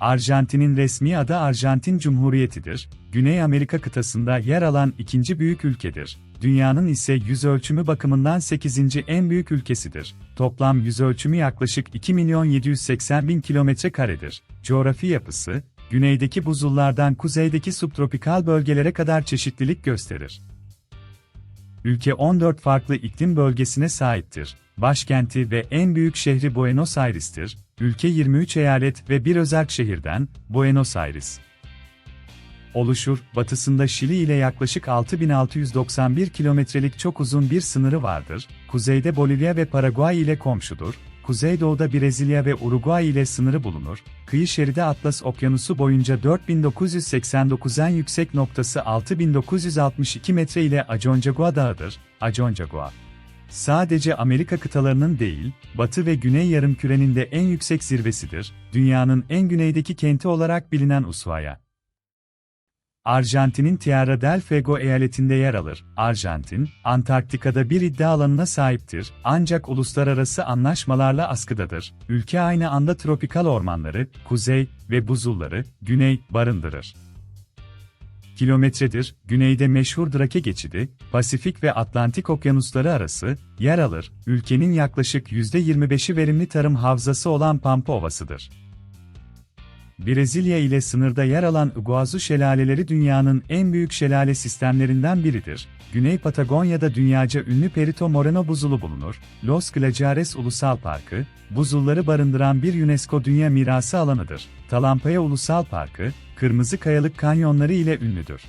Arjantin'in resmi adı Arjantin Cumhuriyeti'dir. Güney Amerika kıtasında yer alan ikinci büyük ülkedir. Dünyanın ise yüz ölçümü bakımından 8. en büyük ülkesidir. Toplam yüz ölçümü yaklaşık 2 milyon 780 bin kilometre karedir. Coğrafi yapısı, güneydeki buzullardan kuzeydeki subtropikal bölgelere kadar çeşitlilik gösterir. Ülke 14 farklı iklim bölgesine sahiptir. Başkenti ve en büyük şehri Buenos Aires'tir. Ülke 23 eyalet ve bir özerk şehirden, Buenos Aires. Oluşur, batısında Şili ile yaklaşık 6691 kilometrelik çok uzun bir sınırı vardır, kuzeyde Bolivya ve Paraguay ile komşudur, kuzeydoğuda Brezilya ve Uruguay ile sınırı bulunur, kıyı şeridi Atlas Okyanusu boyunca 4989 en yüksek noktası 6962 metre ile Aconcagua Dağı'dır, Aconcagua. Sadece Amerika kıtalarının değil, Batı ve Güney yarımkürenin de en yüksek zirvesidir, dünyanın en güneydeki kenti olarak bilinen Ushuaia. Arjantin'in Tierra del Fuego eyaletinde yer alır. Arjantin, Antarktika'da bir iddia alanına sahiptir, ancak uluslararası anlaşmalarla askıdadır. Ülke aynı anda tropikal ormanları, kuzey ve buzulları, güney barındırır. Kilometredir, güneyde meşhur Drake geçidi, Pasifik ve Atlantik okyanusları arası, yer alır, ülkenin yaklaşık %25'i verimli tarım havzası olan Pampa Ovası'dır. Brezilya ile sınırda yer alan Iguazu şelaleleri dünyanın en büyük şelale sistemlerinden biridir. Güney Patagonya'da dünyaca ünlü Perito Moreno buzulu bulunur. Los Glaciares Ulusal Parkı, buzulları barındıran bir UNESCO Dünya Mirası alanıdır. Talampaya Ulusal Parkı, kırmızı kayalık kanyonları ile ünlüdür.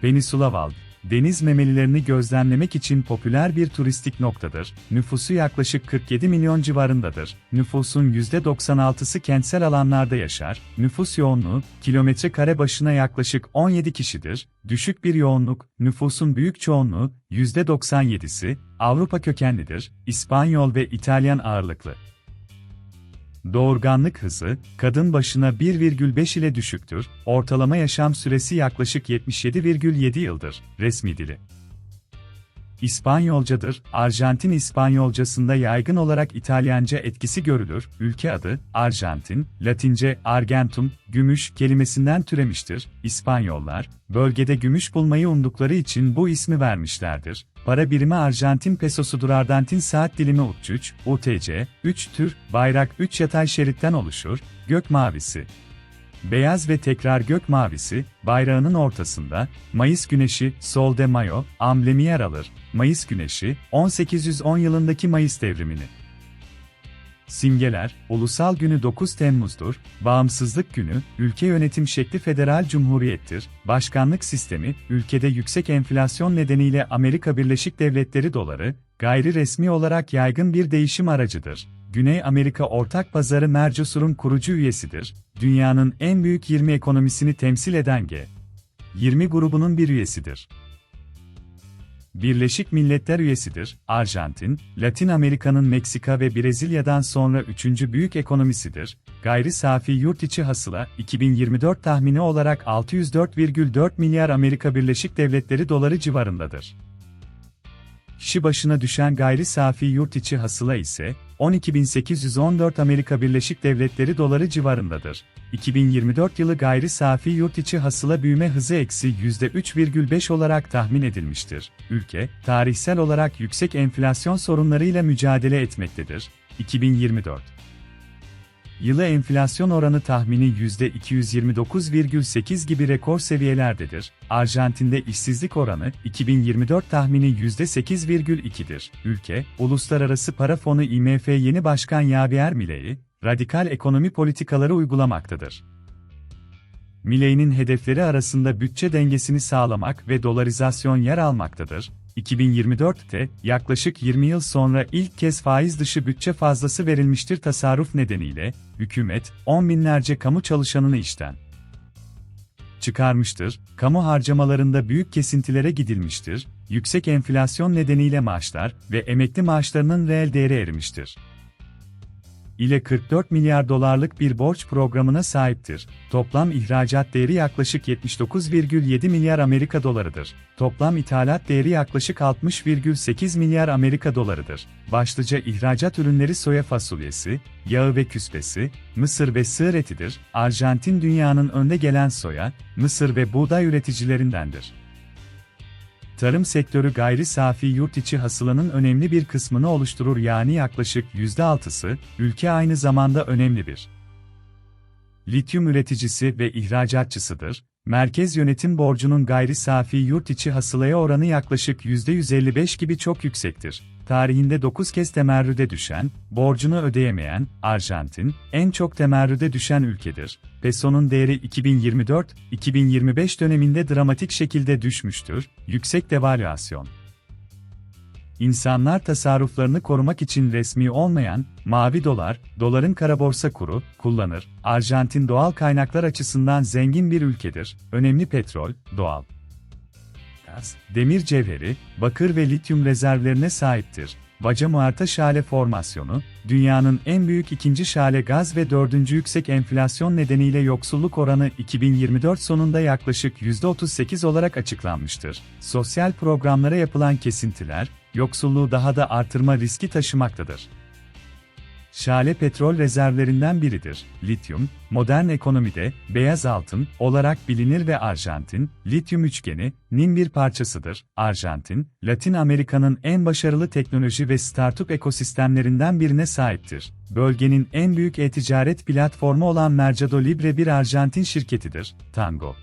Peninsula Val, deniz memelilerini gözlemlemek için popüler bir turistik noktadır. Nüfusu yaklaşık 47 milyon civarındadır. Nüfusun %96'sı kentsel alanlarda yaşar. Nüfus yoğunluğu, kilometre kare başına yaklaşık 17 kişidir. Düşük bir yoğunluk, nüfusun büyük çoğunluğu, %97'si, Avrupa kökenlidir, İspanyol ve İtalyan ağırlıklı. Doğurganlık hızı, kadın başına 1,5 ile düşüktür, ortalama yaşam süresi yaklaşık 77,7 yıldır, resmi dili. İspanyolcadır, Arjantin İspanyolcasında yaygın olarak İtalyanca etkisi görülür, ülke adı, Arjantin, Latince, Argentum, gümüş kelimesinden türemiştir, İspanyollar, bölgede gümüş bulmayı umdukları için bu ismi vermişlerdir. Para birimi Arjantin pesosudur Arjantin saat dilimi UTC, UTC, 3 tür, bayrak 3 yatay şeritten oluşur, gök mavisi. Beyaz ve tekrar gök mavisi, bayrağının ortasında, Mayıs güneşi, Sol de Mayo, amblemi yer alır. Mayıs güneşi, 1810 yılındaki Mayıs devrimini. Simgeler, Ulusal Günü 9 Temmuz'dur, Bağımsızlık Günü, ülke yönetim şekli federal cumhuriyettir, başkanlık sistemi, ülkede yüksek enflasyon nedeniyle Amerika Birleşik Devletleri doları, gayri resmi olarak yaygın bir değişim aracıdır. Güney Amerika Ortak Pazarı Mercosur'un kurucu üyesidir, dünyanın en büyük 20 ekonomisini temsil eden G20 grubunun bir üyesidir. Birleşik Milletler üyesidir. Arjantin, Latin Amerika'nın Meksika ve Brezilya'dan sonra üçüncü büyük ekonomisidir. Gayri safi yurt içi hasıla 2024 tahmini olarak 604,4 milyar Amerika Birleşik Devletleri doları civarındadır. Kişi başına düşen gayri safi yurt içi hasıla ise 12.814 Amerika Birleşik Devletleri doları civarındadır. 2024 yılı gayri safi yurt içi hasıla büyüme hızı eksi %3,5 olarak tahmin edilmiştir. Ülke, tarihsel olarak yüksek enflasyon sorunlarıyla mücadele etmektedir. 2024 Yılı enflasyon oranı tahmini %229,8 gibi rekor seviyelerdedir. Arjantin'de işsizlik oranı 2024 tahmini %8,2'dir. Ülke, Uluslararası Para Fonu IMF yeni başkan Javier Milei, radikal ekonomi politikaları uygulamaktadır. Milei'nin hedefleri arasında bütçe dengesini sağlamak ve dolarizasyon yer almaktadır. 2024'te yaklaşık 20 yıl sonra ilk kez faiz dışı bütçe fazlası verilmiştir tasarruf nedeniyle, hükümet, on binlerce kamu çalışanını işten çıkarmıştır, kamu harcamalarında büyük kesintilere gidilmiştir, yüksek enflasyon nedeniyle maaşlar ve emekli maaşlarının reel değeri erimiştir. İle 44 milyar dolarlık bir borç programına sahiptir. Toplam ihracat değeri yaklaşık 79,7 milyar Amerika dolarıdır. Toplam ithalat değeri yaklaşık 60,8 milyar Amerika dolarıdır. Başlıca ihracat ürünleri soya fasulyesi, yağı ve küspesi, mısır ve sığır etidir. Arjantin dünyanın önde gelen soya, mısır ve buğday üreticilerindendir. Tarım sektörü gayri safi yurt içi hasılanın önemli bir kısmını oluşturur yani yaklaşık %6'sı, ülke aynı zamanda önemli bir lityum üreticisi ve ihracatçısıdır. Merkez yönetim borcunun gayri safi yurt içi hasılaya oranı yaklaşık %155 gibi çok yüksektir. Tarihinde 9 kez temerrüde düşen, borcunu ödeyemeyen, Arjantin, en çok temerrüde düşen ülkedir. Peso'nun değeri 2024-2025 döneminde dramatik şekilde düşmüştür, yüksek devalüasyon. İnsanlar tasarruflarını korumak için resmi olmayan, mavi dolar, doların kara borsa kuru, kullanır. Arjantin doğal kaynaklar açısından zengin bir ülkedir. Önemli petrol, doğal gaz, demir cevheri, bakır ve lityum rezervlerine sahiptir. Vaca Muerta Şale Formasyonu, dünyanın en büyük ikinci şale gaz ve dördüncü yüksek enflasyon nedeniyle yoksulluk oranı 2024 sonunda yaklaşık %38 olarak açıklanmıştır. Sosyal programlara yapılan kesintiler, yoksulluğu daha da artırma riski taşımaktadır. Şale petrol rezervlerinden biridir. Lityum, modern ekonomide beyaz altın olarak bilinir ve Arjantin, lityum üçgeni, nin bir parçasıdır. Arjantin, Latin Amerika'nın en başarılı teknoloji ve startup ekosistemlerinden birine sahiptir. Bölgenin en büyük e-ticaret platformu olan Mercado Libre bir Arjantin şirketidir. Tango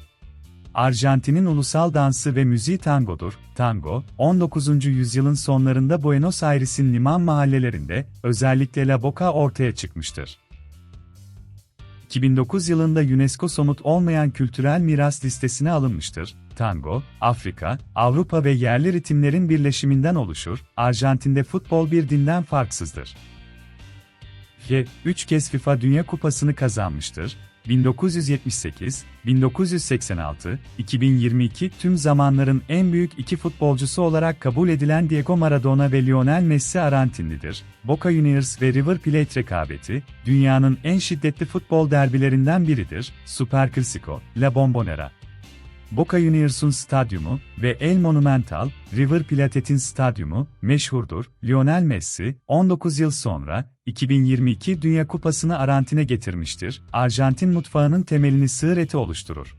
Arjantin'in ulusal dansı ve müziği tangodur. Tango, 19. yüzyılın sonlarında Buenos Aires'in liman mahallelerinde, özellikle La Boca ortaya çıkmıştır. 2009 yılında UNESCO somut olmayan kültürel miras listesine alınmıştır. Tango, Afrika, Avrupa ve yerli ritimlerin birleşiminden oluşur. Arjantin'de futbol bir dinden farksızdır. F, 3 kez FIFA Dünya Kupası'nı kazanmıştır. 1978, 1986, 2022 tüm zamanların en büyük iki futbolcusu olarak kabul edilen Diego Maradona ve Lionel Messi Arjantinlidir. Boca Juniors ve River Plate rekabeti, dünyanın en şiddetli futbol derbilerinden biridir. Super Clasico, La Bombonera. Boca Juniors'un stadyumu ve El Monumental, River Plate'in stadyumu meşhurdur. Lionel Messi, 19 yıl sonra 2022 Dünya Kupası'nı Arjantin'e getirmiştir. Arjantin mutfağının temelini sığır eti oluşturur.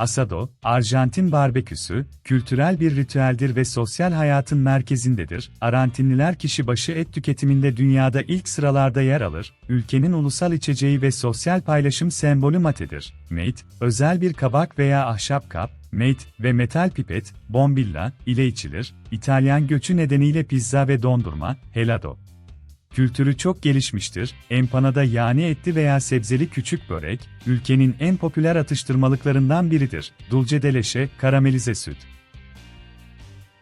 Asado, Arjantin barbeküsü, kültürel bir ritüeldir ve sosyal hayatın merkezindedir. Arjantinliler kişi başı et tüketiminde dünyada ilk sıralarda yer alır. Ülkenin ulusal içeceği ve sosyal paylaşım sembolü matedir. Mate, özel bir kabak veya ahşap kap, mate ve metal pipet, bombilla ile içilir. İtalyan göçü nedeniyle pizza ve dondurma, helado, Kültürü çok gelişmiştir. Empanada yani etli veya sebzeli küçük börek, ülkenin en popüler atıştırmalıklarından biridir. Dulce de leche, karamelize süt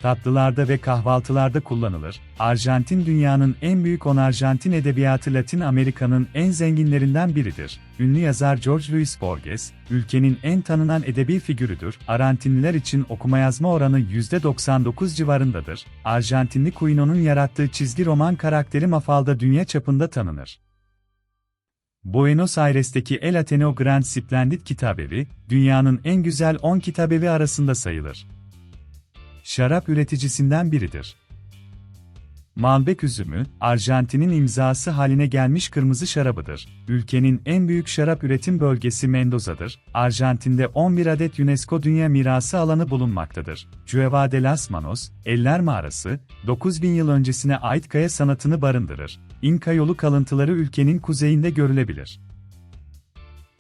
tatlılarda ve kahvaltılarda kullanılır. Arjantin dünyanın en büyük 10 Arjantin edebiyatı Latin Amerika'nın en zenginlerinden biridir. Ünlü yazar George Luis Borges, ülkenin en tanınan edebi figürüdür. Arjantinliler için okuma yazma oranı %99 civarındadır. Arjantinli Quino'nun yarattığı çizgi roman karakteri Mafalda dünya çapında tanınır. Buenos Aires'teki El Ateneo Grand Splendid Kitabevi, dünyanın en güzel 10 kitabevi arasında sayılır şarap üreticisinden biridir. Malbec üzümü, Arjantin'in imzası haline gelmiş kırmızı şarabıdır. Ülkenin en büyük şarap üretim bölgesi Mendoza'dır. Arjantin'de 11 adet UNESCO Dünya Mirası alanı bulunmaktadır. Cueva de las Manos, Eller Mağarası, 9000 yıl öncesine ait kaya sanatını barındırır. İnka yolu kalıntıları ülkenin kuzeyinde görülebilir.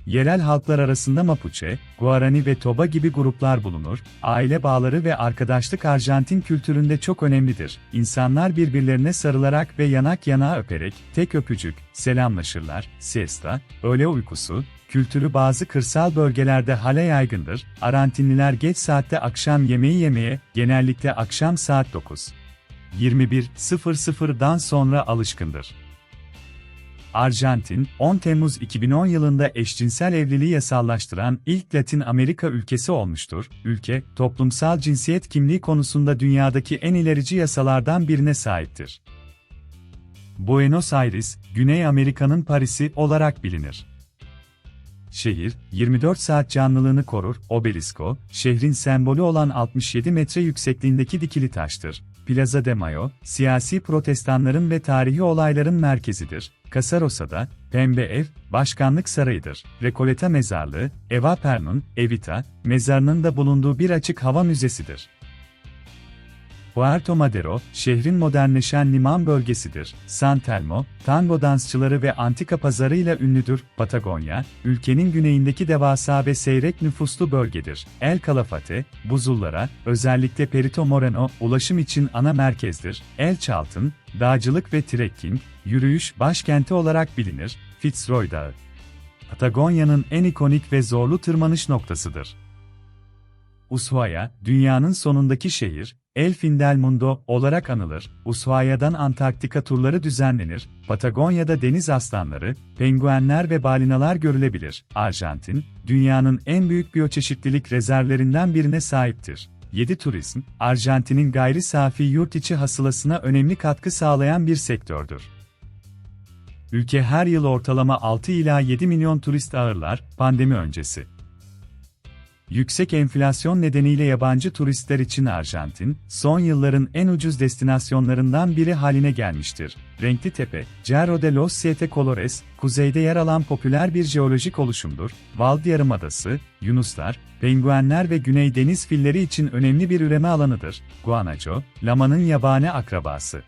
Yerel halklar arasında Mapuche, Guarani ve Toba gibi gruplar bulunur. Aile bağları ve arkadaşlık Arjantin kültüründe çok önemlidir. İnsanlar birbirlerine sarılarak ve yanak yanağa öperek, tek öpücük, selamlaşırlar. Siesta, öğle uykusu, kültürü bazı kırsal bölgelerde hala yaygındır. Arjantinliler geç saatte akşam yemeği yemeye, genellikle akşam saat 9. 21.00'dan sonra alışkındır. Arjantin, 10 Temmuz 2010 yılında eşcinsel evliliği yasallaştıran ilk Latin Amerika ülkesi olmuştur. Ülke, toplumsal cinsiyet kimliği konusunda dünyadaki en ilerici yasalardan birine sahiptir. Buenos Aires, Güney Amerika'nın Paris'i olarak bilinir. Şehir, 24 saat canlılığını korur. Obelisko, şehrin sembolü olan 67 metre yüksekliğindeki dikili taştır. Plaza de Mayo, siyasi protestanların ve tarihi olayların merkezidir. Casarosa'da, Pembe Ev, Başkanlık Sarayı'dır. Recoleta Mezarlığı, Eva Pernon, Evita, mezarının da bulunduğu bir açık hava müzesidir. Puerto Madero, şehrin modernleşen liman bölgesidir. San Telmo, tango dansçıları ve antika pazarıyla ünlüdür. Patagonya, ülkenin güneyindeki devasa ve seyrek nüfuslu bölgedir. El Calafate, buzullara, özellikle Perito Moreno, ulaşım için ana merkezdir. El Chaltén, dağcılık ve trekking, yürüyüş başkenti olarak bilinir. Fitzroy Dağı. Patagonya'nın en ikonik ve zorlu tırmanış noktasıdır. Ushuaia, dünyanın sonundaki şehir, El Fin del Mundo olarak anılır. Ushuaia'dan Antarktika turları düzenlenir. Patagonya'da deniz aslanları, penguenler ve balinalar görülebilir. Arjantin, dünyanın en büyük biyoçeşitlilik rezervlerinden birine sahiptir. 7 Turizm, Arjantin'in gayri safi yurt içi hasılasına önemli katkı sağlayan bir sektördür. Ülke her yıl ortalama 6 ila 7 milyon turist ağırlar, pandemi öncesi. Yüksek enflasyon nedeniyle yabancı turistler için Arjantin, son yılların en ucuz destinasyonlarından biri haline gelmiştir. Renkli Tepe, Cerro de los Siete Colores, kuzeyde yer alan popüler bir jeolojik oluşumdur. Val Yarımadası, Yunuslar, penguenler ve güney deniz filleri için önemli bir üreme alanıdır. Guanaco, lamanın yabani akrabası.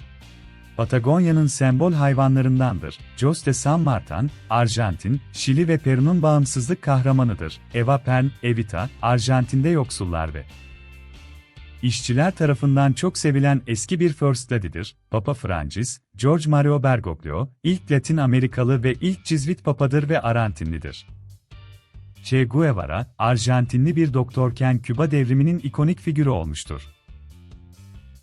Patagonya'nın sembol hayvanlarındandır. Jos San Martin, Arjantin, Şili ve Peru'nun bağımsızlık kahramanıdır. Eva Pern, Evita, Arjantin'de yoksullar ve işçiler tarafından çok sevilen eski bir First Lady'dir. Papa Francis, George Mario Bergoglio, ilk Latin Amerikalı ve ilk Cizvit papadır ve Arantinlidir. Che Guevara, Arjantinli bir doktorken Küba devriminin ikonik figürü olmuştur.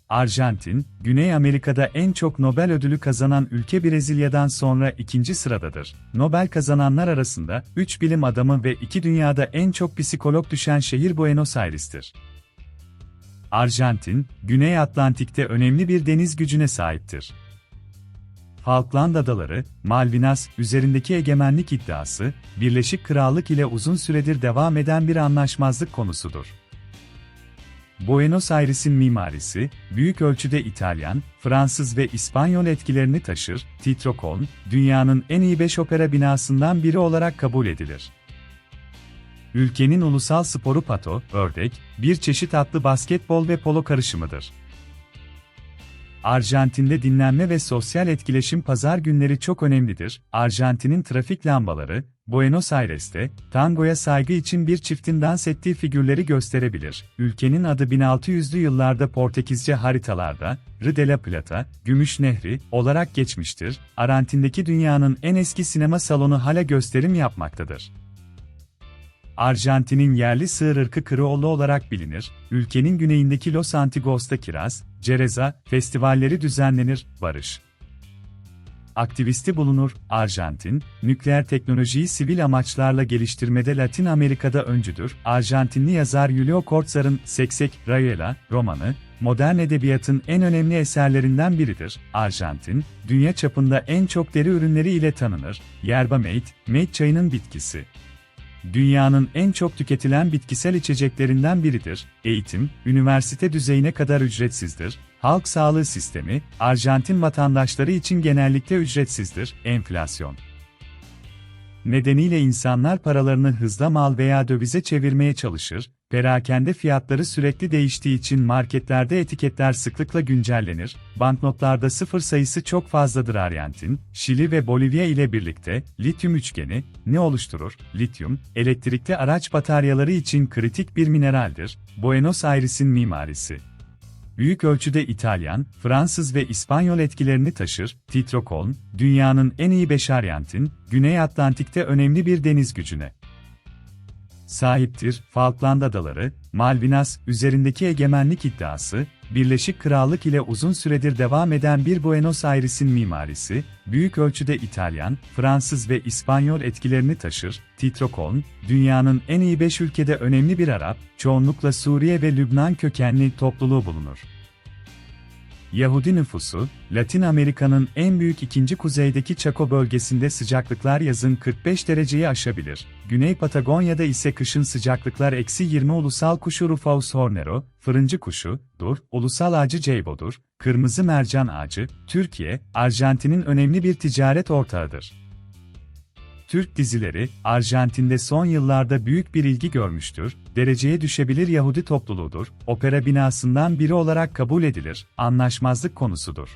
Arjantin, Güney Amerika'da en çok Nobel ödülü kazanan ülke Brezilya'dan sonra ikinci sıradadır. Nobel kazananlar arasında 3 bilim adamı ve 2 dünyada en çok psikolog düşen şehir Buenos Aires'tir. Arjantin, Güney Atlantik'te önemli bir deniz gücüne sahiptir. Falkland Adaları, Malvinas üzerindeki egemenlik iddiası, Birleşik Krallık ile uzun süredir devam eden bir anlaşmazlık konusudur. Buenos Aires'in mimarisi, büyük ölçüde İtalyan, Fransız ve İspanyol etkilerini taşır, Titrocon, dünyanın en iyi 5 opera binasından biri olarak kabul edilir. Ülkenin ulusal sporu pato, ördek, bir çeşit atlı basketbol ve polo karışımıdır. Arjantin'de dinlenme ve sosyal etkileşim pazar günleri çok önemlidir. Arjantin'in trafik lambaları, Buenos Aires'te, tangoya saygı için bir çiftin dans ettiği figürleri gösterebilir. Ülkenin adı 1600'lü yıllarda Portekizce haritalarda, Rio de la Plata, Gümüş Nehri, olarak geçmiştir. Arjantin'deki dünyanın en eski sinema salonu hala gösterim yapmaktadır. Arjantin'in yerli sığır ırkı Criollo olarak bilinir, ülkenin güneyindeki Los Antigos'ta kiraz, cereza, festivalleri düzenlenir, barış. Aktivisti bulunur, Arjantin, nükleer teknolojiyi sivil amaçlarla geliştirmede Latin Amerika'da öncüdür. Arjantinli yazar Julio Cortázar'ın Seksek, Rayuela romanı, modern edebiyatın en önemli eserlerinden biridir. Arjantin, dünya çapında en çok deri ürünleri ile tanınır. Yerba mate, mate çayının bitkisi dünyanın en çok tüketilen bitkisel içeceklerinden biridir. Eğitim, üniversite düzeyine kadar ücretsizdir. Halk sağlığı sistemi, Arjantin vatandaşları için genellikle ücretsizdir. Enflasyon nedeniyle insanlar paralarını hızla mal veya dövize çevirmeye çalışır, perakende fiyatları sürekli değiştiği için marketlerde etiketler sıklıkla güncellenir, banknotlarda sıfır sayısı çok fazladır Arjantin, Şili ve Bolivya ile birlikte, lityum üçgeni, ne oluşturur? Lityum, elektrikli araç bataryaları için kritik bir mineraldir, Buenos Aires'in mimarisi büyük ölçüde İtalyan, Fransız ve İspanyol etkilerini taşır. Titrocon, dünyanın en iyi beşaryantin, Güney Atlantik'te önemli bir deniz gücüne sahiptir. Falkland Adaları, Malvinas üzerindeki egemenlik iddiası, Birleşik Krallık ile uzun süredir devam eden bir Buenos Aires'in mimarisi, büyük ölçüde İtalyan, Fransız ve İspanyol etkilerini taşır. Titrocon, dünyanın en iyi 5 ülkede önemli bir Arap, çoğunlukla Suriye ve Lübnan kökenli topluluğu bulunur. Yahudi nüfusu, Latin Amerika'nın en büyük ikinci kuzeydeki Chaco bölgesinde sıcaklıklar yazın 45 dereceyi aşabilir. Güney Patagonya'da ise kışın sıcaklıklar eksi 20 ulusal kuşu Rufous hornero, fırıncı kuşu, dur, ulusal ağacı ceybodur, kırmızı mercan ağacı, Türkiye, Arjantin'in önemli bir ticaret ortağıdır. Türk dizileri, Arjantin'de son yıllarda büyük bir ilgi görmüştür, dereceye düşebilir Yahudi topluluğudur, opera binasından biri olarak kabul edilir, anlaşmazlık konusudur.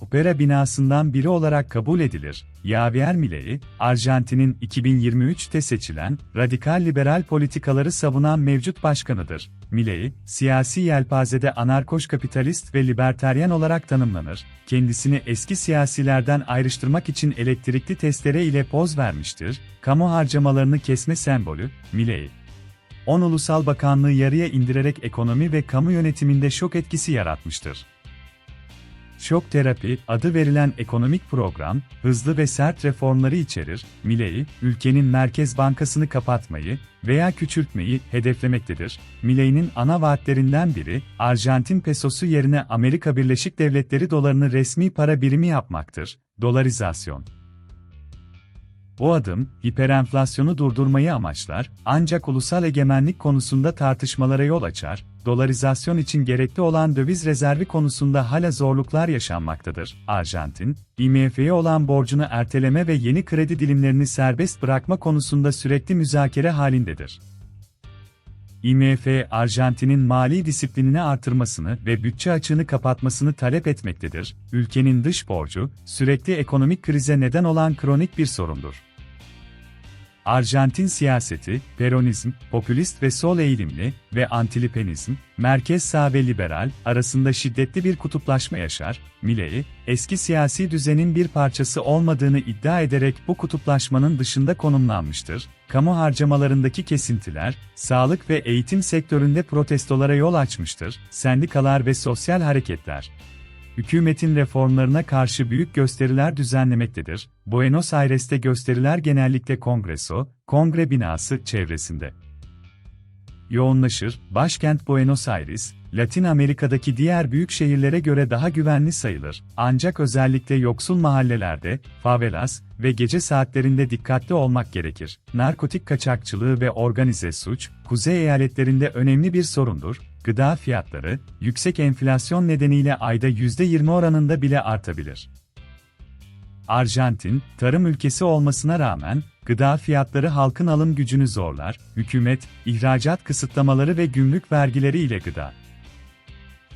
Opera binasından biri olarak kabul edilir. Javier Milei, Arjantin'in 2023'te seçilen, radikal liberal politikaları savunan mevcut başkanıdır. Milei, siyasi yelpazede anarkoş kapitalist ve libertaryen olarak tanımlanır. Kendisini eski siyasilerden ayrıştırmak için elektrikli testere ile poz vermiştir. Kamu harcamalarını kesme sembolü, Milei. 10 ulusal bakanlığı yarıya indirerek ekonomi ve kamu yönetiminde şok etkisi yaratmıştır. Şok terapi adı verilen ekonomik program, hızlı ve sert reformları içerir. Milei, ülkenin Merkez Bankası'nı kapatmayı veya küçültmeyi hedeflemektedir. Milei'nin ana vaatlerinden biri, Arjantin pesosu yerine Amerika Birleşik Devletleri dolarını resmi para birimi yapmaktır. Dolarizasyon. Bu adım, hiperenflasyonu durdurmayı amaçlar, ancak ulusal egemenlik konusunda tartışmalara yol açar, dolarizasyon için gerekli olan döviz rezervi konusunda hala zorluklar yaşanmaktadır. Arjantin, IMF'ye olan borcunu erteleme ve yeni kredi dilimlerini serbest bırakma konusunda sürekli müzakere halindedir. IMF, Arjantin'in mali disiplinini artırmasını ve bütçe açığını kapatmasını talep etmektedir. Ülkenin dış borcu, sürekli ekonomik krize neden olan kronik bir sorundur. Arjantin siyaseti, peronizm, popülist ve sol eğilimli ve antilipenizm, merkez sağ ve liberal arasında şiddetli bir kutuplaşma yaşar. Milei, eski siyasi düzenin bir parçası olmadığını iddia ederek bu kutuplaşmanın dışında konumlanmıştır. Kamu harcamalarındaki kesintiler, sağlık ve eğitim sektöründe protestolara yol açmıştır. Sendikalar ve sosyal hareketler, hükümetin reformlarına karşı büyük gösteriler düzenlemektedir. Buenos Aires'te gösteriler genellikle kongreso, kongre binası çevresinde yoğunlaşır. Başkent Buenos Aires, Latin Amerika'daki diğer büyük şehirlere göre daha güvenli sayılır. Ancak özellikle yoksul mahallelerde, favelas ve gece saatlerinde dikkatli olmak gerekir. Narkotik kaçakçılığı ve organize suç, kuzey eyaletlerinde önemli bir sorundur. Gıda fiyatları, yüksek enflasyon nedeniyle ayda %20 oranında bile artabilir. Arjantin, tarım ülkesi olmasına rağmen, gıda fiyatları halkın alım gücünü zorlar, hükümet, ihracat kısıtlamaları ve gümrük vergileri ile gıda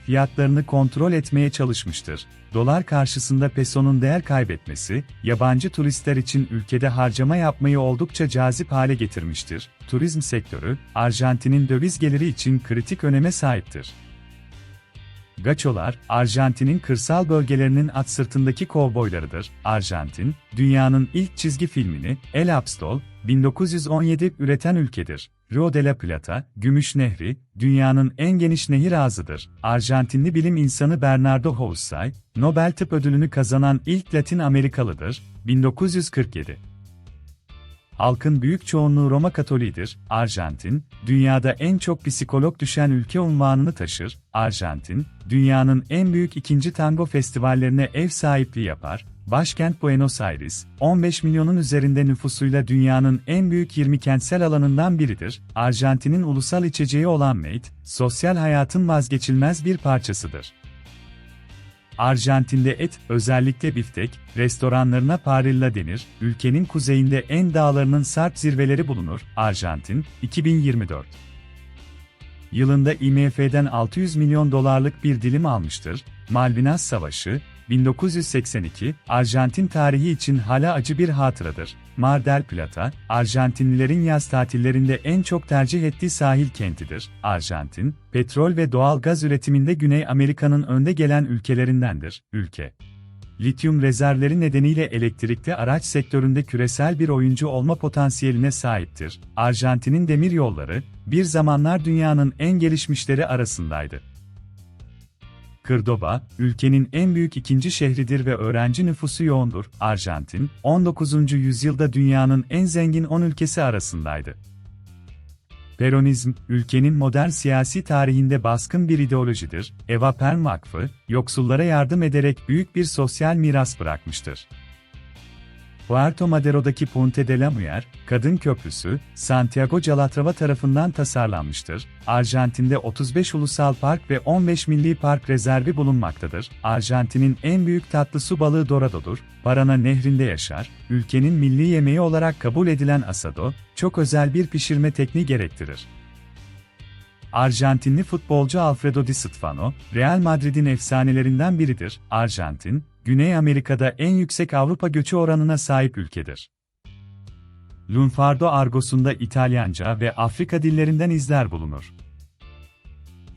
fiyatlarını kontrol etmeye çalışmıştır. Dolar karşısında pesonun değer kaybetmesi, yabancı turistler için ülkede harcama yapmayı oldukça cazip hale getirmiştir. Turizm sektörü, Arjantin'in döviz geliri için kritik öneme sahiptir. Gaçolar, Arjantin'in kırsal bölgelerinin at sırtındaki kovboylarıdır. Arjantin, dünyanın ilk çizgi filmini, El Apstol, 1917 üreten ülkedir. Rio de la Plata, Gümüş Nehri, dünyanın en geniş nehir ağzıdır. Arjantinli bilim insanı Bernardo Houssay, Nobel Tıp Ödülünü kazanan ilk Latin Amerikalıdır. 1947 Halkın büyük çoğunluğu Roma Katoliğidir. Arjantin, dünyada en çok psikolog düşen ülke unvanını taşır. Arjantin, dünyanın en büyük ikinci tango festivallerine ev sahipliği yapar. Başkent Buenos Aires, 15 milyonun üzerinde nüfusuyla dünyanın en büyük 20 kentsel alanından biridir. Arjantin'in ulusal içeceği olan Mate, sosyal hayatın vazgeçilmez bir parçasıdır. Arjantin'de et, özellikle biftek, restoranlarına parilla denir. Ülkenin kuzeyinde en dağlarının sarp zirveleri bulunur. Arjantin, 2024 yılında IMF'den 600 milyon dolarlık bir dilim almıştır. Malvinas Savaşı, 1982, Arjantin tarihi için hala acı bir hatıradır. Mar del Plata, Arjantinlilerin yaz tatillerinde en çok tercih ettiği sahil kentidir. Arjantin, petrol ve doğal gaz üretiminde Güney Amerika'nın önde gelen ülkelerindendir. Ülke, lityum rezervleri nedeniyle elektrikli araç sektöründe küresel bir oyuncu olma potansiyeline sahiptir. Arjantin'in demir yolları, bir zamanlar dünyanın en gelişmişleri arasındaydı. Kırdoba, ülkenin en büyük ikinci şehridir ve öğrenci nüfusu yoğundur. Arjantin, 19. yüzyılda dünyanın en zengin 10 ülkesi arasındaydı. Peronizm, ülkenin modern siyasi tarihinde baskın bir ideolojidir. Eva Perm Vakfı, yoksullara yardım ederek büyük bir sosyal miras bırakmıştır. Puerto Madero'daki Ponte de la Mujer, Kadın Köprüsü, Santiago Calatrava tarafından tasarlanmıştır. Arjantin'de 35 ulusal park ve 15 milli park rezervi bulunmaktadır. Arjantin'in en büyük tatlı su balığı Dorado'dur. Parana nehrinde yaşar. Ülkenin milli yemeği olarak kabul edilen asado, çok özel bir pişirme tekniği gerektirir. Arjantinli futbolcu Alfredo Di Stefano, Real Madrid'in efsanelerinden biridir. Arjantin, Güney Amerika'da en yüksek Avrupa göçü oranına sahip ülkedir. Lunfardo Argos'unda İtalyanca ve Afrika dillerinden izler bulunur.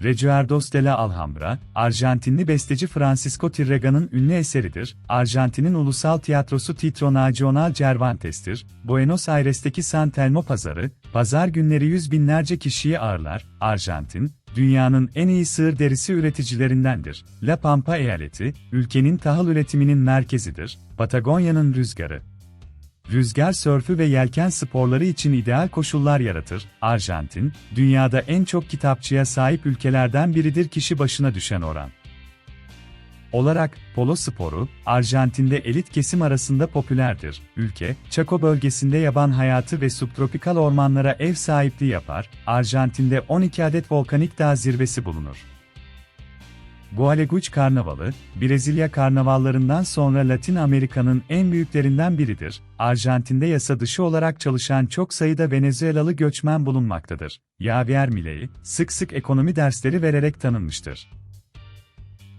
Recuerdos de la Alhambra, Arjantinli besteci Francisco Tirrega'nın ünlü eseridir. Arjantin'in ulusal tiyatrosu Teatro Nacional Cervantes'tir. Buenos Aires'teki San Telmo pazarı, pazar günleri yüz binlerce kişiyi ağırlar. Arjantin, dünyanın en iyi sığır derisi üreticilerindendir. La Pampa eyaleti, ülkenin tahıl üretiminin merkezidir. Patagonya'nın rüzgarı, Rüzgar sörfü ve yelken sporları için ideal koşullar yaratır. Arjantin, dünyada en çok kitapçıya sahip ülkelerden biridir kişi başına düşen oran. Olarak, polo sporu, Arjantin'de elit kesim arasında popülerdir. Ülke, Chaco bölgesinde yaban hayatı ve subtropikal ormanlara ev sahipliği yapar. Arjantin'de 12 adet volkanik dağ zirvesi bulunur. Gualeguç Karnavalı, Brezilya karnavallarından sonra Latin Amerika'nın en büyüklerinden biridir. Arjantin'de yasa dışı olarak çalışan çok sayıda Venezuelalı göçmen bulunmaktadır. Javier Milei, sık sık ekonomi dersleri vererek tanınmıştır.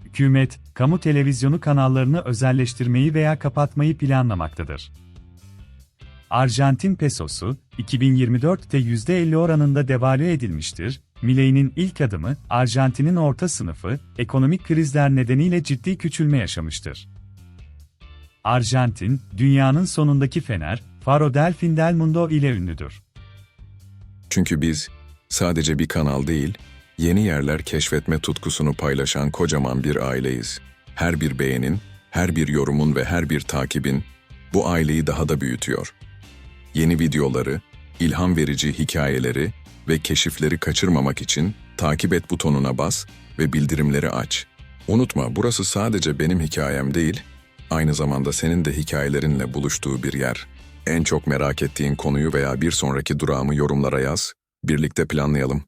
Hükümet, kamu televizyonu kanallarını özelleştirmeyi veya kapatmayı planlamaktadır. Arjantin pesosu, 2024'te %50 oranında devalüe edilmiştir. Milei'nin ilk adımı, Arjantin'in orta sınıfı, ekonomik krizler nedeniyle ciddi küçülme yaşamıştır. Arjantin, dünyanın sonundaki fener, Faro del Fin del Mundo ile ünlüdür. Çünkü biz sadece bir kanal değil, yeni yerler keşfetme tutkusunu paylaşan kocaman bir aileyiz. Her bir beğenin, her bir yorumun ve her bir takibin bu aileyi daha da büyütüyor. Yeni videoları, ilham verici hikayeleri ve keşifleri kaçırmamak için takip et butonuna bas ve bildirimleri aç. Unutma burası sadece benim hikayem değil, aynı zamanda senin de hikayelerinle buluştuğu bir yer. En çok merak ettiğin konuyu veya bir sonraki durağımı yorumlara yaz, birlikte planlayalım.